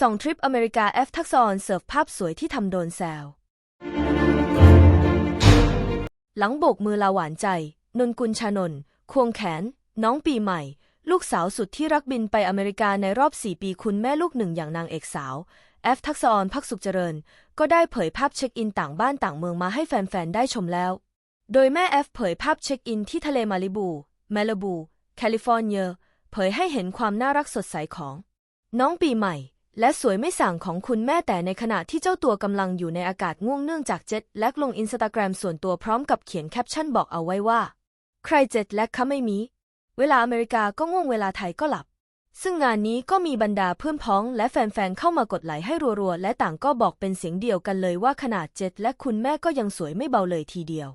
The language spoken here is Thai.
ส่องทริปอเมริกาแอฟทักษรเสิร์ฟภาพสวยที่ทำโดนแซว หลังโบกมือลาหวานใจ นนกุลชานนท์ควงแขน น้องปีใหม่ ลูกสาวสุดที่รักบินไปอเมริกาในรอบ 4 ปีคุณแม่ลูกหนึ่งอย่างนางเอกสาว แอฟทักษรพักสุขเจริญ ก็ได้เผยภาพเช็คอินต่างบ้านต่างเมืองมาให้แฟน ๆ ได้ชมแล้ว โดยแม่แอฟเผยภาพเช็คอินที่ทะเลมาลิบูแมลบู แคลิฟอร์เนีย เผยให้เห็นความน่ารักสดใสของ น้องปีใหม่ และสวยไม่สั่งของคุณแม่แต่ในขณะที่เจ้าตัวกำลังอยู่ในอากาศง่วงเนื่องจากเจ็ตแลกลงอินสตาแกรมส่วนตัวพร้อมกับเขียนแคปชั่นบอกเอาไว้ว่า ใครเจ็ตแลกคะไม่มี เวลาอเมริกาก็ง่วงเวลาไทยก็หลับ ซึ่งงานนี้ก็มีบรรดาเพื่อนพ้องและแฟนๆเข้ามากดไลค์ให้รัวๆ และต่างก็บอกเป็นเสียงเดียวกันเลยว่าขนาดเจ็ตและคุณแม่ก็ยังสวยไม่เบาเลยทีเดียว